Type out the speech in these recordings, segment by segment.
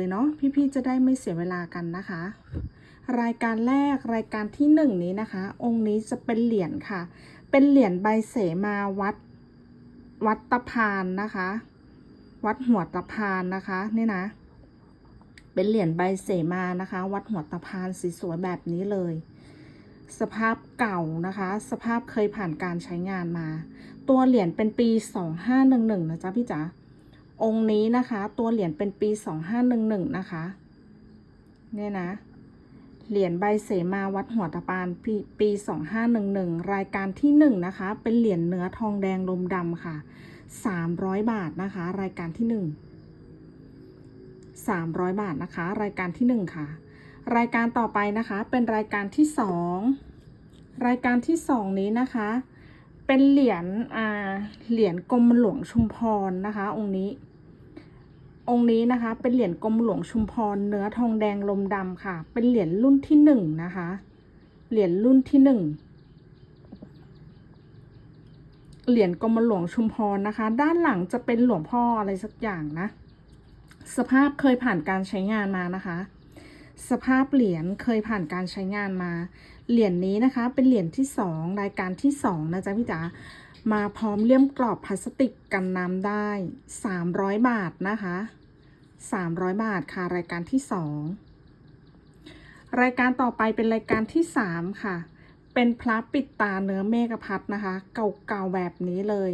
เลยเนาะพี่ๆจะได้ไม่เสียเวลากันนะคะ รายการแรกรายการที่หนึ่งนี้นะคะ องค์นี้จะเป็นเหรียญค่ะ เป็นเหรียญใบเสมาวัดวัดตะพานนะคะ วัดหัวตะพานนะคะนี่นะ เป็นเหรียญใบเสมานะคะ วัดหัวตะพานสีสวยแบบนี้เลย สภาพเก่านะคะ สภาพเคยผ่านการใช้งานมา ตัวเหรียญเป็นปี 2511นะจ๊ะพี่จ๋า องค์นี้นะคะ ตัวเหรียญเป็นปี 2511 นะคะ เนี่ยนะ เหรียญใบเสมาวัดหัวตะปานปีปี 2511 รายการที่ 1 นะคะ เป็นเหรียญเนื้อทองแดงลมดำค่ะ 300 บาทนะคะ รายการที่ 1 300 บาทนะคะ รายการที่ 1 ค่ะ รายการต่อไปนะคะเป็นรายการที่ 2 รายการที่ 2 นี้นะคะ เป็นเหรียญอ่าเหรียญกรมหลวงชุมพรนะคะ องค์นี้ องค์นี้นะคะ เป็นเหรียญกรมหลวงชุมพร เนื้อทองแดงลมดำค่ะ เป็นเหรียญรุ่นที่หนึ่งนะคะ เหรียญรุ่นที่หนึ่งเหรียญกรมหลวงชุมพรนะคะ ด้านหลังจะเป็นหลวงพ่ออะไรสักอย่างนะ สภาพเคยผ่านการใช้งานมานะคะ สภาพเหรียญเคยผ่านการใช้งานมา เหรียญนี้นะคะ เป็นเหรียญที่สองรายการที่สองนะจ๊ะพี่จ๋ามาพร้อมเลี่ยมกรอบพลาสติกกันน้ำได้ 300 บาทนะคะ 300 บาทค่ะ รายการที่ 2 รายการต่อไปเป็นรายการที่ 3 ค่ะ เป็นพระปิดตาเนื้อเมฆพัดนะคะ เก่าๆแบบนี้เลย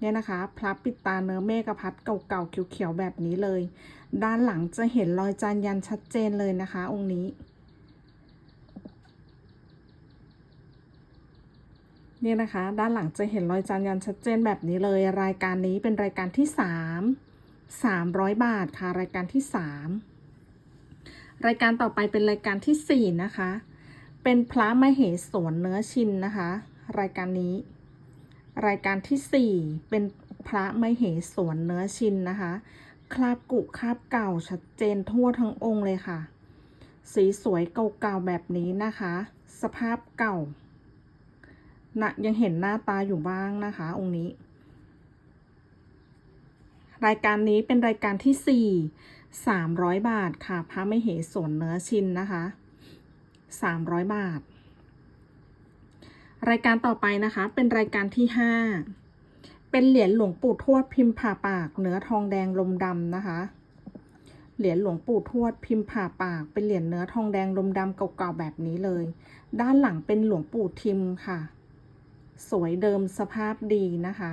เนี่ยนะคะพระปิดตาเนื้อเมฆพัดเก่าๆเขียวๆแบบนี้เลย ด้านหลังจะเห็นรอยจานยันชัดเจนเลยนะคะ องค์นี้ เนี่ยนะคะ ด้านหลังจะเห็นรอยจานยันชัดเจนแบบนี้เลย รายการนี้เป็นรายการที่ 3 300 บาทค่ะ รายการที่ 3 รายการต่อไปเป็นรายการที่ 4 นะคะ เป็นพระมเหสวนเนื้อชินนะคะ รายการนี้ รายการที่ 4 เป็นพระมเหสวนเนื้อชินนะคะ คราบกุคราบเก่าชัดเจนทั่วทั้งองค์เลยค่ะ สีสวยเก่าๆแบบนี้นะคะ สภาพเก่านะยังเห็นหน้าตาอยู่บ้างนะคะ องค์นี้ รายการนี้เป็นรายการที่ 4 300 บาทค่ะพระไม่เหสนเนื้อชินนะคะ 300 บาท รายการต่อไปนะคะ เป็นรายการที่ 5 เป็นเหรียญหลวงปู่ทวดพิมพ์ผ่าปากเนื้อทองแดงลมดำนะคะ เหรียญหลวงปู่ทวดพิมพ์ผ่าปาก เป็นเหรียญเนื้อทองแดงลมดำเก่าๆแบบนี้เลย ด้านหลังเป็นหลวงปู่ทิมค่ะ สวยเดิมสภาพดีนะคะ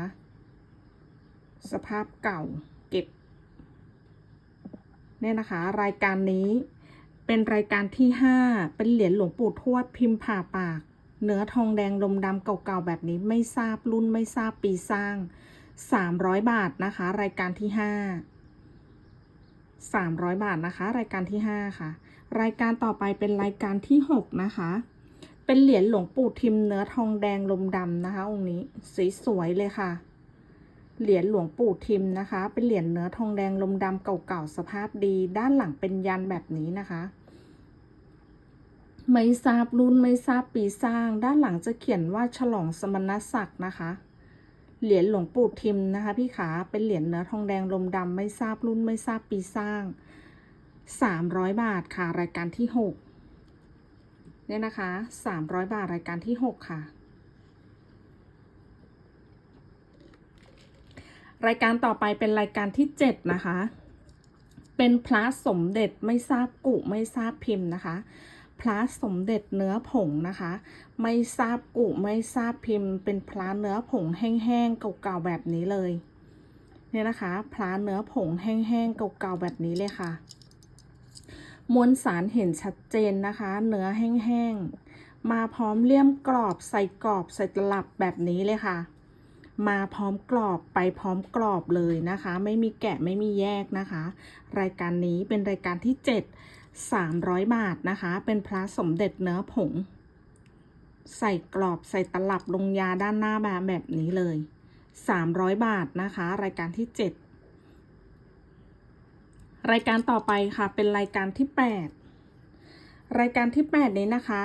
สภาพเก่าเก็บ เนี่ยนะคะ รายการนี้เป็นรายการที่ 5 เป็นเหรียญหลวงปู่ทวดพิมพ์ผ่าปาก เนื้อทองแดงลมดำเก่าๆแบบนี้ไม่ทราบรุ่นไม่ทราบปีสร้าง 300 บาทนะคะ รายการที่ 5 300 บาทนะคะ รายการที่ 5 ค่ะ รายการต่อไปเป็นรายการที่ 6 นะคะ เป็นเหรียญหลวงปู่ทิมเนื้อทองแดงลมดำนะคะองค์นี้สวยๆเลยค่ะ เหรียญหลวงปู่ทิมนะคะ เป็นเหรียญเนื้อทองแดงลมดำเก่าๆสภาพดี ด้านหลังเป็นยันแบบนี้นะคะ ไม่ทราบรุ่นไม่ทราบปีสร้าง ด้านหลังจะเขียนว่าฉลองสมณศักดิ์นะคะ เหรียญหลวงปู่ทิมนะคะ พี่ขาเป็นเหรียญเนื้อทองแดงลมดำไม่ทราบรุ่นไม่ทราบปีสร้าง 300 บาทค่ะรายการที่6เนี่ยนะคะ 300 บาทรายการที่ 6 ค่ะ รายการต่อไปเป็นรายการที่ 7 นะคะ เป็นพระสมเด็จไม่ทราบกุไม่ทราบพิมพ์นะคะ พระสมเด็จเนื้อผงนะคะ ไม่ทราบกุไม่ทราบพิมพ์ เป็นพระเนื้อผงแห้งๆเก่าๆแบบนี้เลย เนี่ยนะคะ พระเนื้อผงแห้งๆเก่าๆแบบนี้เลยค่ะ มวลสารเห็นชัดเจนนะคะ เนื้อแห้งๆ มาพร้อมเลี่ยมกรอบใส่กรอบใส่ตลับแบบนี้เลยค่ะ มาพร้อมกรอบไปพร้อมกรอบเลยนะคะ ไม่มีแกะไม่มีแยกนะคะ รายการนี้เป็นรายการที่ 7 300 บาทนะคะ เป็นพระสมเด็จเนื้อผง ใส่กรอบใส่ตลับลงยาด้านหน้าแบบแบบนี้เลย 300 บาทนะคะ รายการที่ 7 รายการต่อไปค่ะเป็นรายการที่ 8 รายการที่ 8 นี้นะคะ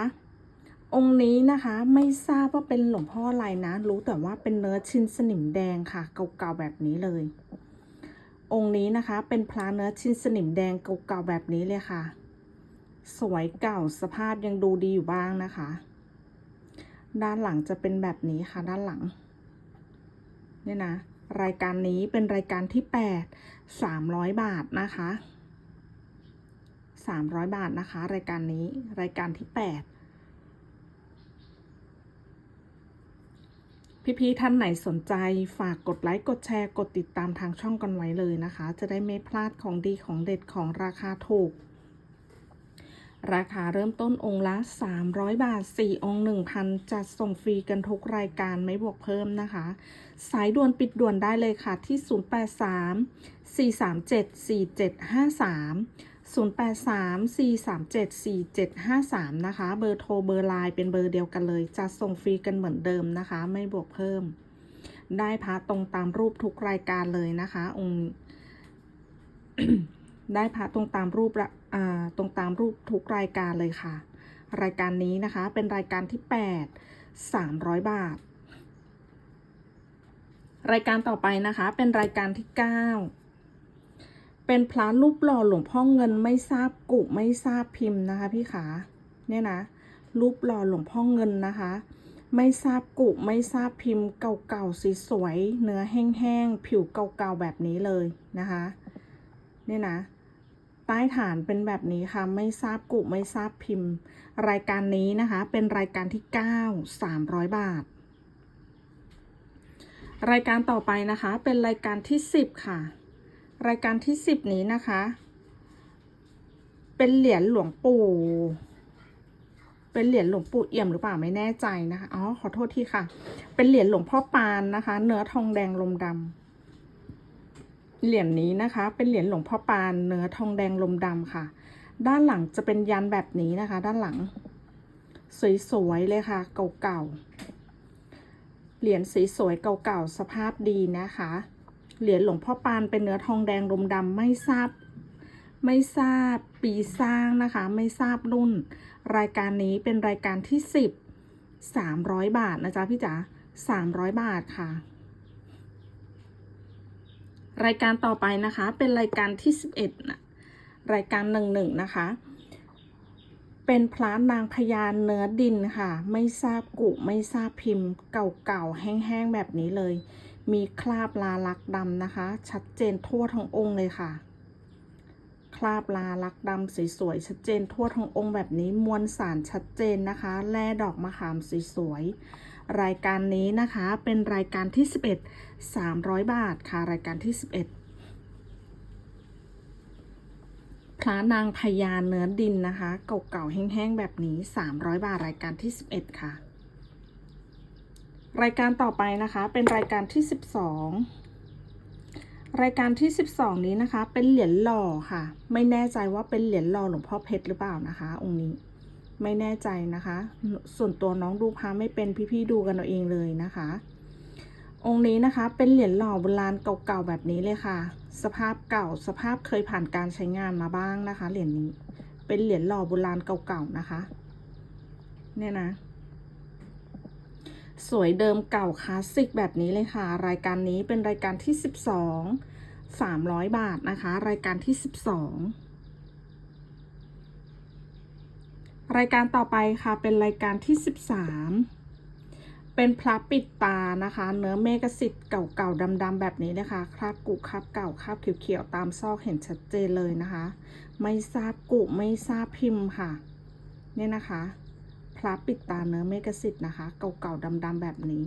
องค์นี้นะคะไม่ทราบว่าเป็นหลวงพ่ออะไรนะ รู้แต่ว่าเป็นเนื้อชิ้นสนิมแดงค่ะ เก่าๆแบบนี้เลย องค์นี้นะคะเป็นพระเนื้อชิ้นสนิมแดงเก่าๆแบบนี้เลยค่ะ สวยเก่าสภาพยังดูดีอยู่บ้างนะคะ ด้านหลังจะเป็นแบบนี้ค่ะด้านหลังเนี่ยนะรายการนี้เป็นรายการที่แปดสามร้อยบาทนะคะสามร้อยบาทนะคะ รายการนี้รายการที่แปด พี่ๆท่านไหนสนใจฝากกดไลค์กดแชร์กดติดตามทางช่องกันไว้เลยนะคะ จะได้ไม่พลาดของดีของเด็ดของราคาถูก ราคาเริ่มต้นองค์ละ 300 บาท 4 องค์ 1,000 จัดส่งฟรีกันทุกรายการไม่บวกเพิ่มนะคะ สายด่วนปิดด่วนได้เลยค่ะที่ 083 437 4753 083 437 4753 นะคะ เบอร์โทรเบอร์ไลน์เป็นเบอร์เดียวกันเลย จะส่งฟรีกันเหมือนเดิมนะคะ ไม่บวกเพิ่ม ได้พระตรงตามรูปทุกรายการเลยนะคะ องค์ได้พระตรงตามรูปละตรงตามรูปทุกรายการเลยค่ะ รายการนี้นะคะ เป็นรายการที่ 8 300 บาท รายการต่อไปนะคะ เป็นรายการที่ 9 เป็นพระรูปหล่อหลวงพ่อเงินไม่ทราบกุไม่ทราบพิมพ์นะคะ พี่ขาเนี่ยนะรูปหล่อหลวงพ่อเงินนะคะ ไม่ทราบกุไม่ทราบพิมพ์เก่าๆสีสวย เนื้อแห้งๆผิวเก่าๆแบบนี้เลยนะคะเนี่ยนะใต้ฐานเป็นแบบนี้ค่ะ ไม่ทราบกุไม่ทราบพิมพ์ รายการนี้นะคะ เป็นรายการที่ 9 300 บาท รายการต่อไปนะคะ เป็นรายการที่ 10 ค่ะ รายการที่10นี้นะคะ เป็นเหรียญหลวงปู่ เป็นเหรียญหลวงปู่เอี่ยมหรือเปล่าไม่แน่ใจนะคะ อ๋อ ขอโทษที่ค่ะ เป็นเหรียญหลวงพ่อปานนะคะ เนื้อทองแดงลมดำเหรียญนี้นะคะ เป็นเหรียญหลวงพ่อปาน เนื้อทองแดงลมดำค่ะ ด้านหลังจะเป็นยันแบบนี้นะคะ ด้านหลัง สวยๆเลยค่ะ เก่าๆ เหรียญสวยๆเก่าๆ สภาพดีนะคะ เหรียญหลวงพ่อปานเป็นเนื้อทองแดงลมดำไม่ทราบ ไม่ทราบปีสร้างนะคะ ไม่ทราบรุ่น รายการนี้เป็นรายการที่สิบสามร้อยบาทนะจ๊ะพี่จ๋าสามร้อยบาทค่ะ รายการต่อไปนะคะ เป็นรายการที่สิบเอ็ดนะรายการหนึ่งหนึ่งนะคะ เป็นพระนางพญาเนื้อดินค่ะ ไม่ทราบกุไม่ทราบพิมพ์ เก่าๆแห้งๆแบบนี้เลย มีคราบลาลักดำนะคะ ชัดเจนทั่วทั้งองค์เลยค่ะ คราบลาลักดำสวยๆชัดเจนทั่วทั้งองค์แบบนี้มวลสารชัดเจนนะคะแล่ดอกมะขามสวยๆรายการนี้นะคะเป็นรายการที่ 11 300 บาทค่ะ รายการที่ 11พระนางพญาเนื้อดินนะคะ เก่าๆแห้งๆ แบบนี้ 300 บาท รายการที่ 11 ค่ะ รายการต่อไปนะคะเป็นรายการที่ 12 รายการที่ 12 นี้นะคะ เป็นเหรียญหล่อค่ะ ไม่แน่ใจว่าเป็นเหรียญหล่อหลวงพ่อเพชรหรือเปล่านะคะ องค์นี้ไม่แน่ใจนะคะ ส่วนตัวน้องดูพาไม่เป็นพี่ๆดูกันเอาเองเลยนะคะ องค์นี้นะคะเป็นเหรียญหล่อโบราณเก่าๆแบบนี้เลยค่ะ สภาพเก่าสภาพเคยผ่านการใช้งานมาบ้างนะคะ เหรียญนี้เป็นเหรียญหล่อโบราณเก่าๆนะคะ เนี่ยนะ สวยเดิมเก่าคลาสสิกแบบนี้เลยค่ะ รายการนี้เป็นรายการที่ 12 300 บาทนะคะ รายการที่ 12 รายการต่อไปค่ะเป็นรายการที่ 13 เป็นพระปิดตานะคะ เนื้อเมกสิทธิ์เก่าๆดำๆแบบนี้นะคะคราบกุคราบเก่าคราบเขียวๆตามซอกเห็นชัดเจนเลยนะคะ ไม่ทราบกุไม่ทราบพิมพ์ค่ะ เนี่ยนะคะ พระปิดตาเนื้อเมกสิทธิ์นะคะ เก่าๆดำๆแบบนี้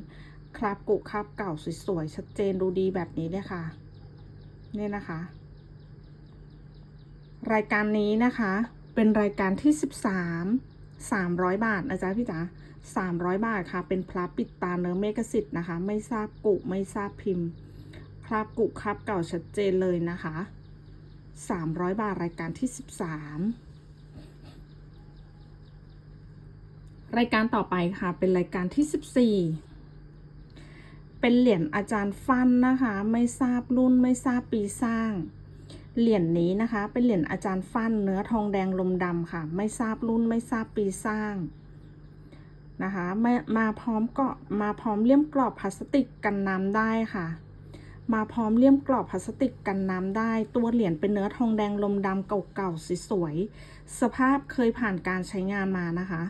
คราบกุคราบเก่าสวยๆชัดเจนดูดีแบบนี้เลยค่ะ เนี่ยนะคะ รายการนี้นะคะ เป็นรายการที่ 13 300 บาทนะจ๊ะพี่จ๋า300 บาทค่ะ เป็นพระปิดตาเนื้อเมกสิทธิ์นะคะ ไม่ทราบกุไม่ทราบพิมพ์ คราบกุคราบเก่าชัดเจนเลยนะคะ 300 บาทรายการที่ 13 รายการต่อไปค่ะ เป็นรายการที่ 14 เป็นเหรียญอาจารย์ฟันนะคะ ไม่ทราบรุ่นไม่ทราบปีสร้าง เหรียญนี้นะคะ เป็นเหรียญอาจารย์ฟันเนื้อทองแดงลมดำค่ะ ไม่ทราบรุ่นไม่ทราบปีสร้างนะคะมามาพร้อมเก็มาพร้อมเลี่ยมกรอบพลาสติกกันน้ำได้ค่ะ มาพร้อมเลี่ยมกรอบพลาสติกกันน้ำได้ ตัวเหรียญเป็นเนื้อทองแดงลมดำเก่าๆสวยๆสภาพเคยผ่านการใช้งานมานะคะ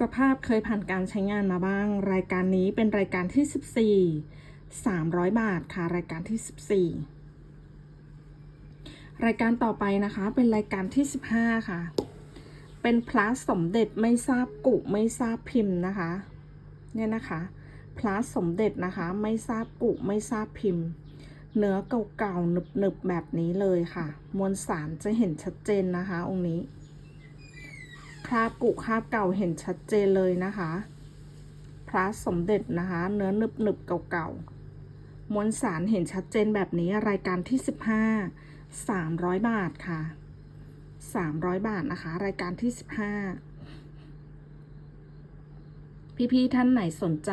สภาพเคยผ่านการใช้งานมาบ้าง รายการนี้เป็นรายการที่ 14 300 บาทค่ะ รายการที่ 14 รายการต่อไปนะคะ เป็นรายการที่ 15 ค่ะ เป็นพระสมเด็จไม่ทราบกุไม่ทราบพิมพ์นะคะ เนี่ยนะคะพระสมเด็จนะคะ ไม่ทราบกุไม่ทราบพิมพ์ เนื้อเก่าๆหนึบๆแบบนี้เลยค่ะ มวลสารจะเห็นชัดเจนนะคะ องค์นี้ คราบกุคราบเก่าเห็นชัดเจนเลยนะคะ พระสมเด็จนะคะ เนื้อหนึบหนึบๆเก่าๆมวลสารเห็นชัดเจนแบบนี้รายการที่ 15 300 บาทค่ะ 300 บาทนะคะ รายการที่ 15 พี่ๆท่านไหนสนใจ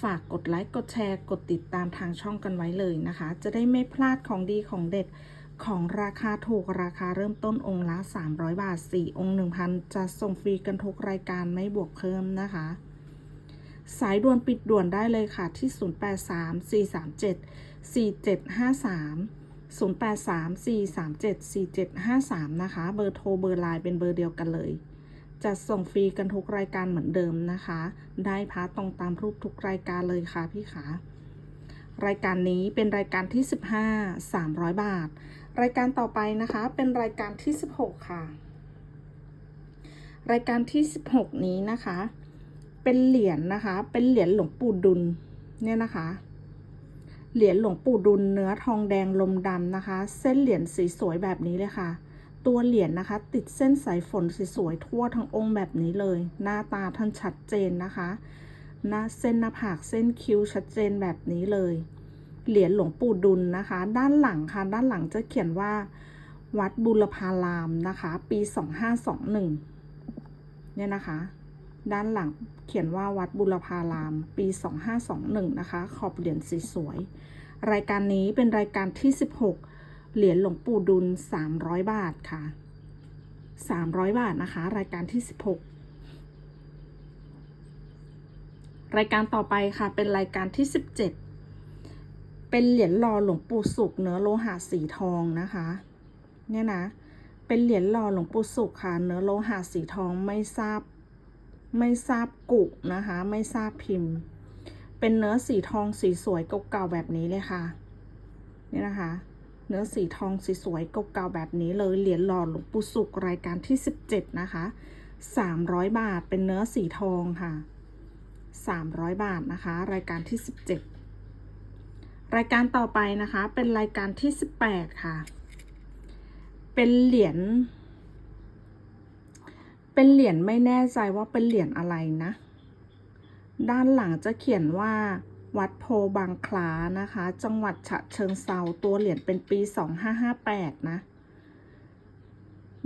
ฝากกดไลค์ กดแชร์ กดติดตามทางช่องกันไว้เลยนะคะ จะได้ไม่พลาดของดีของเด็ด ของราคาถูกราคาเริ่มต้นองค์ละ 300 บาท 4 องค์ 1,000 จะส่งฟรีกันทุกรายการไม่บวกเพิ่มนะคะ สายด่วนปิดด่วนได้เลยค่ะที่0834374753 นะคะ เบอร์โทรเบอร์ไลน์เป็นเบอร์เดียวกันเลย จะส่งฟรีกันทุกรายการเหมือนเดิมนะคะ ได้พาตรงตามรูปทุกรายการเลยค่ะพี่ขา รายการนี้เป็นรายการที่ 15 300 บาท รายการต่อไปนะคะเป็นรายการที่ 16 ค่ะ รายการที่ 16 นี้นะคะ เป็นเหรียญนะคะ เป็นเหรียญหลวงปู่ดุลเนี่ยนะคะ เหรียญหลวงปู่ดุลเนื้อทองแดงลมดำนะคะ เส้นเหรียญสีสวยแบบนี้เลยค่ะ ตัวเหรียญนะคะ ติดเส้นสายฝนสวยๆทั่วทั้งองค์แบบนี้เลย หน้าตาท่านชัดเจนนะคะ หน้าเส้นหน้าผากเส้นคิ้วชัดเจนแบบนี้เลย เหรียญหลวงปู่ดุลนะคะ ด้านหลังค่ะ ด้านหลังจะเขียนว่า วัดบุรพารามนะคะ ปี 2521 เนี่ยนะคะ ด้านหลังเขียนว่าวัดบุรพาราม ปี 2521 นะคะ ขอบเหรียญสีสวย รายการนี้เป็นรายการที่ 16 เหรียญหลวงปู่ดุล 300 บาทค่ะ 300 บาทนะคะ รายการที่ 16 รายการต่อไปค่ะ เป็นรายการที่ 17 เป็นเหรียญหล่อหลวงปู่สุขเนื้อโลหะสีทองนะคะ เนี่ยนะ เป็นเหรียญหล่อหลวงปู่สุขค่ะ เนื้อโลหะสีทองไม่ทราบ ไม่ทราบกุกนะคะ ไม่ทราบพิมพ์ เป็นเนื้อสีทองสีสวยเก่าๆแบบนี้เลยค่ะ เนี่ยนะคะ เนื้อสีทองสีสวยเก่าๆแบบนี้เลย เหรียญหล่อหลวงปู่สุขรายการที่ 17 นะคะ 300 บาท เป็นเนื้อสีทองค่ะ 300 บาทนะคะ รายการที่ 17 รายการต่อไปนะคะเป็นรายการที่ 18 ค่ะ เป็นเหรียญเป็นเหรียญไม่แน่ใจว่าเป็นเหรียญอะไรนะ ด้านหลังจะเขียนว่าวัดโพบางคลานะคะ จังหวัดฉะเชิงเซาตัวเหรียญเป็นปี 2558 นะ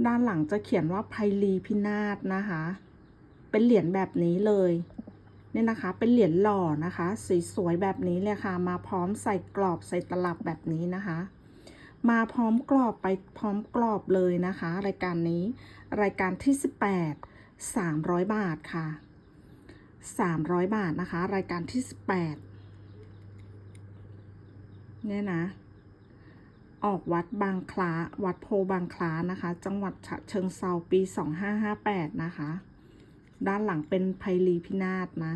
ด้านหลังจะเขียนว่าไพลีพินาศนะคะ เป็นเหรียญแบบนี้เลย เนี่ยนะคะ เป็นเหรียญหล่อนะคะสีสวยแบบนี้เลยค่ะ มาพร้อมใส่กรอบใส่ตลับแบบนี้นะคะ มาพร้อมกรอบไปพร้อมกรอบเลยนะคะ รายการนี้ รายการที่ 18 300 บาทค่ะ 300 บาทนะคะ รายการที่ 18 เนี่ยนะ ออกวัดบางคล้า วัดโพบางคล้านะคะ จังหวัดฉะเชิงเซาปี 2558 นะคะ ด้านหลังเป็นไพลีพินาศนะ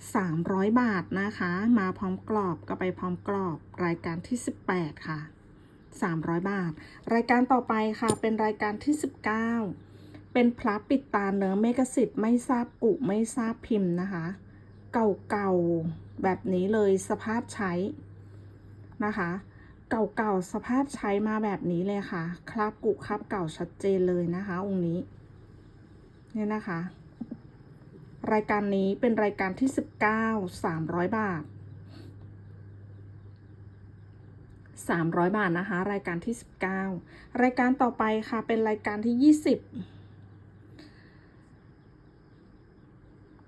300 บาทนะคะ มาพร้อมกรอบก็ไปพร้อมกรอบรายการที่ 18 ค่ะ 300 บาท รายการต่อไปค่ะ เป็นรายการที่ 19 เป็นพระปิดตาเนื้อเมกสิทธิ์ไม่ทราบกุไม่ทราบพิมพ์นะคะ เก่าๆแบบนี้เลยสภาพใช้นะคะเก่าๆ สภาพใช้มาแบบนี้เลยค่ะ คราบกุคราบเก่าชัดเจนเลยนะคะ องค์นี้ เนี่ยนะคะ รายการนี้เป็นรายการที่ 19 300 บาท 300 บาทนะคะ รายการที่ 19 รายการต่อไปค่ะ เป็นรายการที่ 20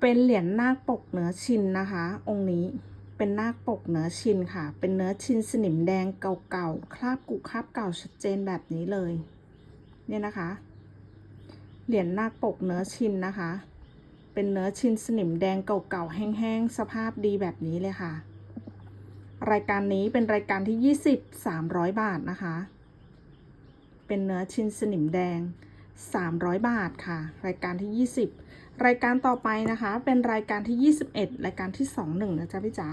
เป็นเหรียญนาคปกเหนือชินนะคะ องค์นี้เป็นนาคปกเนื้อชินค่ะ เป็นเนื้อชินสนิมแดงเก่าๆ คราบกุคราบเก่าชัดเจนแบบนี้เลย เนี่ยนะคะ เหรียญนาคปกเนื้อชินนะคะ เป็นเนื้อชิ้นสนิมแดงเก่าๆแห้งๆ สภาพดีแบบนี้เลยค่ะ รายการนี้เป็นรายการที่ 20 300 บาทนะคะ เป็นเนื้อชิ้นสนิมแดง 300 บาทค่ะ รายการที่ 20 รายการต่อไปนะคะ เป็นรายการที่ 21 รายการที่ 21นะจ๊ะพี่จ๋า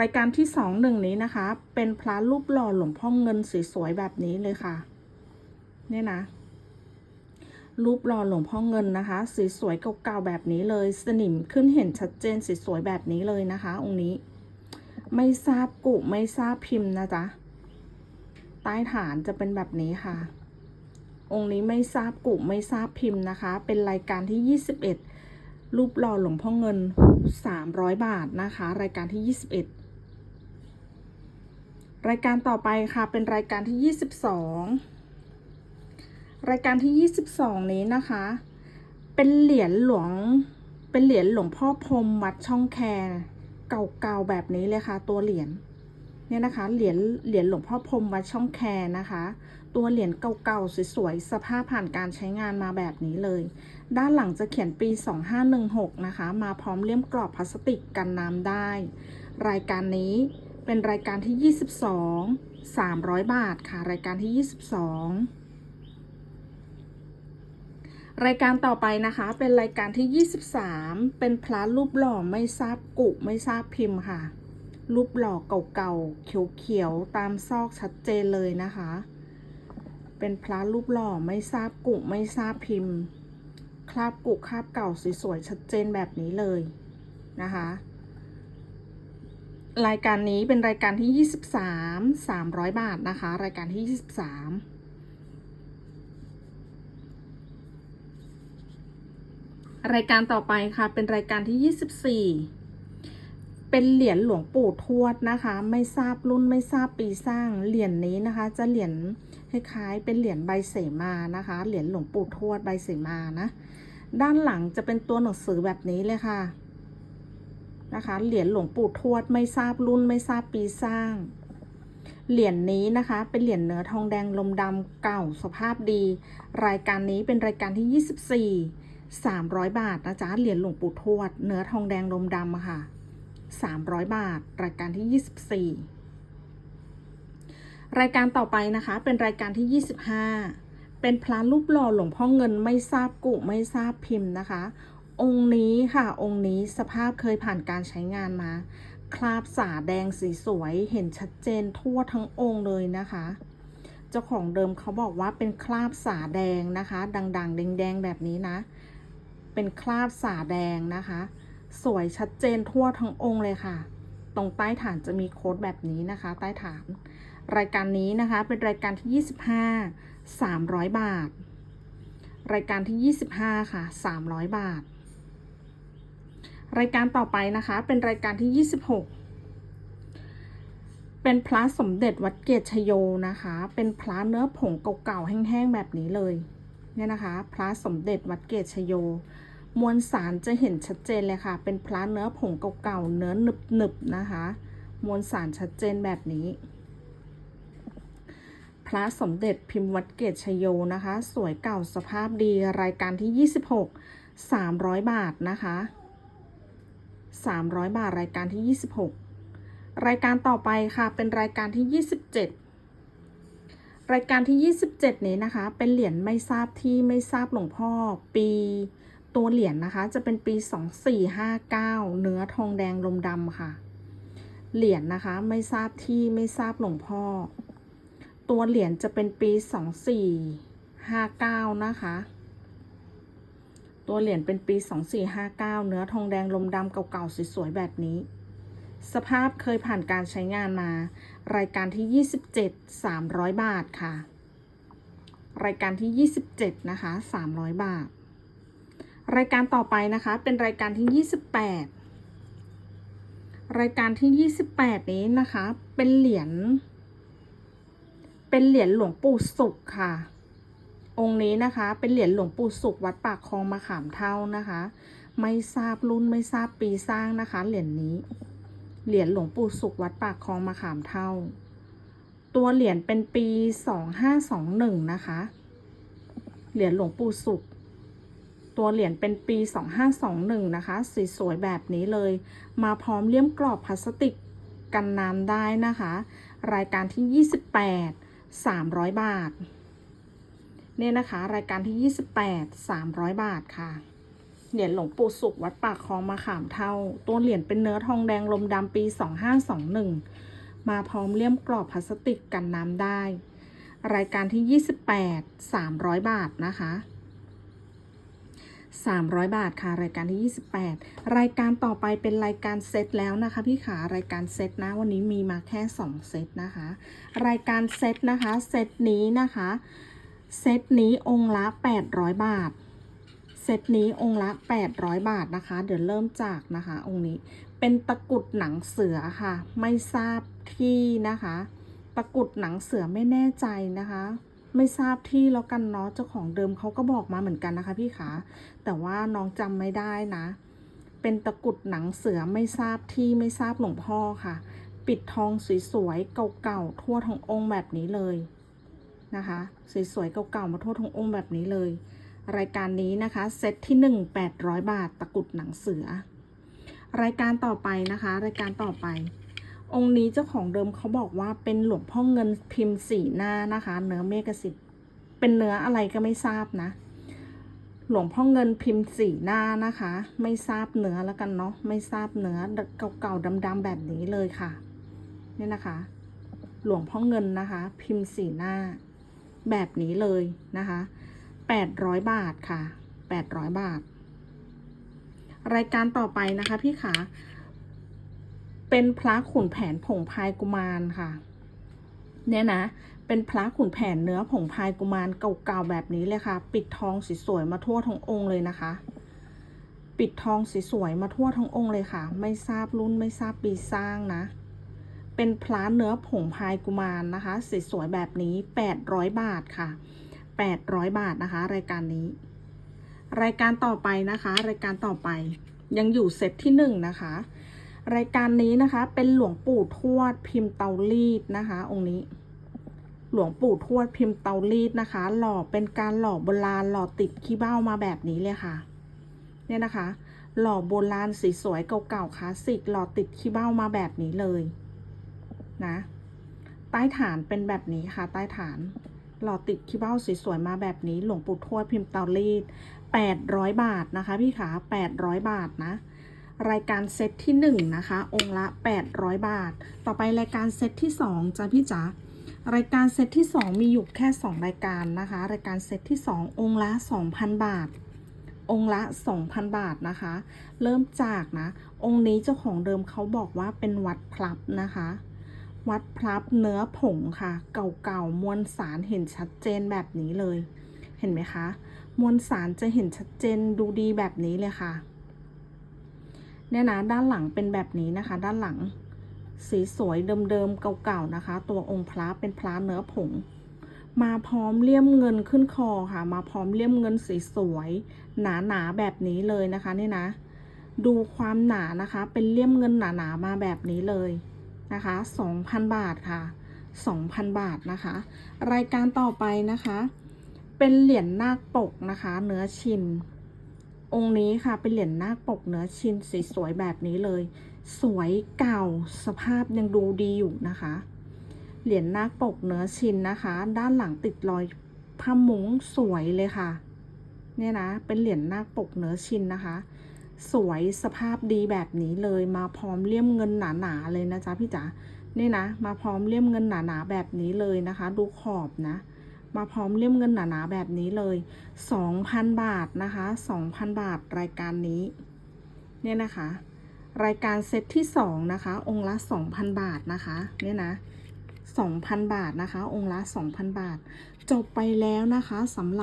รายการที่ 21 นี้นะคะ เป็นพระรูปหล่อหลวงพ่อเงินสวยๆแบบนี้เลยค่ะ เนี่ยนะ รูปหล่อหลวงพ่อเงินนะคะ สีสวยเก่าๆแบบนี้เลย สนิมขึ้นเห็นชัดเจนสีสวยแบบนี้เลยนะคะ องค์นี้ ไม่ทราบกุไม่ทราบพิมพ์นะจ๊ะใต้ฐานจะเป็นแบบนี้ค่ะ องค์นี้ไม่ทราบกุไม่ทราบพิมพ์นะคะ เป็นรายการที่ 21 รูปหล่อหลวงพ่อเงิน 300 บาทนะคะ รายการที่ 21 รายการต่อไปค่ะเป็นรายการที่ 22 รายการที่ 22 นี้นะคะ เป็นเหรียญหลวง เป็นเหรียญหลวงพ่อพรมวัดช่องแคเก่าๆแบบนี้เลยค่ะ ตัวเหรียญเนี่ยนะคะ เหรียญ เหรียญหลวงพ่อพรมวัดช่องแคนะคะ ตัวเหรียญเก่าๆสวยๆ สภาพผ่านการใช้งานมาแบบนี้เลย ด้านหลังจะเขียนปี 2516 นะคะ มาพร้อมเลี่ยมกรอบพลาสติกกันน้ำได้ รายการนี้เป็นรายการที่ 22 300 บาทค่ะ รายการที่ 22 รายการต่อไปนะคะเป็นรายการที่ 23 เป็นพระรูปหล่อไม่ทราบกุไม่ทราบพิมพ์ค่ะ รูปหล่อเก่าๆเขียวๆตามซอกชัดเจนเลยนะคะ เป็นพระรูปหล่อไม่ทราบกุไม่ทราบพิมพ์ คราบกุคราบเก่าสวยๆชัดเจนแบบนี้เลยนะคะ รายการนี้เป็นรายการที่ 23 300 บาทนะคะ รายการที่ 23 รายการต่อไปค่ะ เป็นรายการที่ 24 เป็นเหรียญหลวงปู่ทวดนะคะ ไม่ทราบรุ่นไม่ทราบปีสร้างเหรียญนี้นะคะ จะเหรียญคล้ายๆ เป็นเหรียญใบเสมานะคะ เหรียญหลวงปู่ทวดใบเสมานะ ด้านหลังจะเป็นตัวหนังสือแบบนี้เลยค่ะนะคะ เหรียญหลวงปู่ทวดไม่ทราบรุ่นไม่ทราบปีสร้าง เหรียญนี้นะคะ เป็นเหรียญเนื้อทองแดงลมดำเก่าสภาพดี รายการนี้เป็นรายการที่ 24 300 บาทนะจ๊ะเหรียญหลวงปู่ทวด เนื้อทองแดงลมดำอะค่ะ 300 บาท รายการที่ 24 รายการต่อไปนะคะ เป็นรายการที่ 25 เป็นพระรูปหล่อหลวงพ่อเงินไม่ทราบกุไม่ทราบพิมพ์นะคะ องค์นี้ค่ะ องค์นี้สภาพเคยผ่านการใช้งานมา คราบสาแดงสีสวย เห็นชัดเจนทั่วทั้งองค์เลยนะคะเจ้าของเดิมเขาบอกว่าเป็นคราบสาแดงนะคะ ดัง ๆ แดง ๆ แบบนี้นะ เป็นคราบสาแดงนะคะ สวยชัดเจนทั่วทั้งองค์เลยค่ะ ตรงใต้ฐานจะมีโค้ดแบบนี้นะคะ ใต้ฐาน รายการนี้นะคะเป็นรายการที่ 25 300 บาท รายการที่ 25 ค่ะ 300 บาท รายการต่อไปนะคะเป็นรายการที่ 26เป็นพระสมเด็จวัดเกตชโยนะคะ เป็นพระเนื้อผงเก่าๆแห้งๆแบบนี้เลย เนี่ยนะคะ พระสมเด็จวัดเกตชโย มวลสารจะเห็นชัดเจนเลยค่ะ เป็นพระเนื้อผงเก่าๆ เนื้อหนึบๆนะคะ มวลสารชัดเจนแบบนี้ พระสมเด็จพิมพ์วัดเกตชโยนะคะ สวยเก่าสภาพดีรายการที่ 26 300 บาทนะคะ 300 บาทรายการที่ 26 รายการต่อไปค่ะเป็นรายการที่ 27 รายการที่ 27 นี้นะคะ เป็นเหรียญไม่ทราบที่ไม่ทราบหลวงพ่อ ปีตัวเหรียญนะคะ จะเป็นปี 2459 เนื้อทองแดงลมดำค่ะ เหรียญนะคะ ไม่ทราบที่ไม่ทราบหลวงพ่อ ตัวเหรียญจะเป็นปี 2459 นะคะ ตัวเหรียญเป็นปี 2459 เนื้อทองแดงลมดำเก่าๆสวยๆแบบนี้ สภาพเคยผ่านการใช้งานมา รายการที่ 27 300 บาทค่ะ รายการที่ 27 นะคะ 300 บาท รายการต่อไปนะคะ เป็นรายการที่ 28 รายการที่ 28 นี้นะคะ เป็นเหรียญ เป็นเหรียญหลวงปู่สุขค่ะ องค์นี้นะคะ เป็นเหรียญหลวงปู่สุขวัดปากคลองมะขามเท่านะคะ ไม่ทราบรุ่นไม่ทราบปีสร้างนะคะ เหรียญนี้ เหรียญหลวงปู่สุขวัดปากคลองมะขามเท่า ตัวเหรียญเป็นปี2521นะคะ เหรียญหลวงปู่สุข ตัวเหรียญเป็นปี2521นะคะสีสวยแบบนี้เลย มาพร้อมเลี่ยมกรอบพลาสติกกันน้ำได้นะคะ รายการที่28 300บาทเนี่ยนะคะ รายการที่28 300บาทค่ะ เหรียญหลวงปู่สุขวัดปากคลองมาขามเท่า ตัวเหรียญเป็นเนื้อทองแดงลมดำปี 2521 มาพร้อมเลี่ยมกรอบพลาสติกกันน้ำได้ รายการที่ 28 300 บาทนะคะ300 บาทค่ะ รายการที่ 28 รายการต่อไปเป็นรายการเซตแล้วนะคะพี่ขารายการเซตนะวันนี้มีมาแค่ 2 เซตนะคะ รายการเซตนะคะเซตนี้นะคะ เซตนี้องค์ละ 800 บาท เซตนี้องค์ละ 800 บาทนะคะ เดี๋ยวเริ่มจากนะคะ องค์นี้เป็นตะกุดหนังเสือค่ะ ไม่ทราบที่นะคะ ตะกุดหนังเสือไม่แน่ใจนะคะ ไม่ทราบที่แล้วกันเนาะเจ้าของเดิมเขาก็บอกมาเหมือนกันนะคะพี่ขาแต่ว่าน้องจำไม่ได้นะ เป็นตะกุดหนังเสือไม่ทราบที่ไม่ทราบหลวงพ่อค่ะ ปิดทองสวยๆเก่าๆทั่วทั้งองค์แบบนี้เลยนะคะสวยๆเก่าๆมาทั่วทั้งองค์แบบนี้เลย รายการนี้นะคะเซตที่ 1 800 บาทตะกุดหนังเสือ รายการต่อไปนะคะ รายการต่อไป องค์นี้เจ้าของเดิมเขาบอกว่าเป็นหลวงพ่อเงินพิมพ์สีหน้านะคะ เนื้อเมฆสิทธิ์เป็นเนื้ออะไรก็ไม่ทราบนะ หลวงพ่อเงินพิมพ์สีหน้านะคะ ไม่ทราบเนื้อแล้วกันเนาะไม่ทราบเนื้อเก่าๆดำๆแบบนี้เลยค่ะนี่นะคะ หลวงพ่อเงินนะคะ พิมพ์สีหน้าแบบนี้เลยนะคะ แปดร้อยบาทค่ะแปดร้อยบาท รายการต่อไปนะคะพี่ขาเป็นพระขุนแผนผงพายกุมารค่ะ เนี่ยนะ เป็นพระขุนแผนเนื้อผงพายกุมารเก่าๆแบบนี้เลยค่ะ ปิดทองสีสวยมาทั่วทั้งองค์เลยนะคะ ปิดทองสีสวยมาทั่วทั้งองค์เลยค่ะ ไม่ทราบรุ่นไม่ทราบปีสร้างนะ เป็นพระเนื้อผงพายกุมารนะคะสีสวยแบบนี้800บาทค่ะ 800 บาทนะคะ รายการนี้ รายการต่อไปนะคะ รายการต่อไป ยังอยู่เซตที่หนึ่งนะคะ รายการนี้นะคะเป็นหลวงปู่ทวดพิมพ์เตารีดนะคะ องค์นี้ หลวงปู่ทวดพิมพ์เตารีดนะคะ หล่อเป็นการหล่อโบราณหล่อติดขี้เบ้ามาแบบนี้เลยค่ะ เนี่ยนะคะ หล่อโบราณสีสวยเก่าๆคลาสสิกหล่อติดขี้เบ้ามาแบบนี้เลย นะ ใต้ฐานเป็นแบบนี้ค่ะ ใต้ฐาน หล่อติดขี้เบ้าสวยๆมาแบบนี้ หลวงปู่ทวดพิมพ์เตารีด 800 บาทนะคะพี่ขา 800 บาทนะ รายการเซตที่ 1 นะคะ องค์ละ 800 บาท ต่อไปรายการเซตที่ 2จ้ะพี่จ๋ารายการเซตที่ 2 มีอยู่แค่ 2 รายการนะคะ รายการเซตที่ 2 องค์ละ 2,000 บาท องค์ละ 2,000 บาทนะคะ เริ่มจากนะ องค์นี้เจ้าของเดิมเขาบอกว่าเป็นวัดพลับนะคะ วัดพลับเนื้อผงค่ะ เก่าๆมวลสารเห็นชัดเจนแบบนี้เลย เห็นไหมคะ มวลสารจะเห็นชัดเจนดูดีแบบนี้เลยค่ะ เนี่ยนะด้านหลังเป็นแบบนี้นะคะ ด้านหลัง สีสวยเดิมๆเก่าๆนะคะ ตัวองค์พระเป็นพระเนื้อผง มาพร้อมเลี่ยมเงินขึ้นคอค่ะ มาพร้อมเลี่ยมเงินสีสวยหนาๆแบบนี้เลยนะคะนี่นะ ดูความหนานะคะ เป็นเลี่ยมเงินหนาๆมาแบบนี้เลย นะคะ2,000 บาทค่ะ2,000 บาทนะคะ รายการต่อไปนะคะ เป็นเหรียญนาคปกนะคะ เนื้อชิน องค์นี้ค่ะเป็นเหรียญนาคปกเนื้อชินสีสวยแบบนี้เลย สวยเก่าสภาพยังดูดีอยู่นะคะ เหรียญนาคปกเนื้อชินนะคะ ด้านหลังติดรอยผ้ามุ้งสวยเลยค่ะ เนี่ยนะเป็นเหรียญนาคปกเนื้อชินนะคะ สวยสภาพดีแบบนี้เลยมาพร้อมเลี่ยมเงินหนาๆเลยนะจ๊ะพี่จ๋านี่นะ มาพร้อมเลี่ยมเงินหนาๆแบบนี้เลยนะคะ ดูขอบนะ มาพร้อมเลี่ยมเงินหนาๆแบบนี้เลย 2,000 บาทนะคะ2,000 บาทรายการนี้ เนี่ยนะคะ รายการเซตที่ 2 นะคะ องค์ละ 2,000 บาทนะคะเนี่ยนะ2,000 บาทนะคะ องค์ละ 2,000 บาท จบไปแล้วนะคะสำหรับ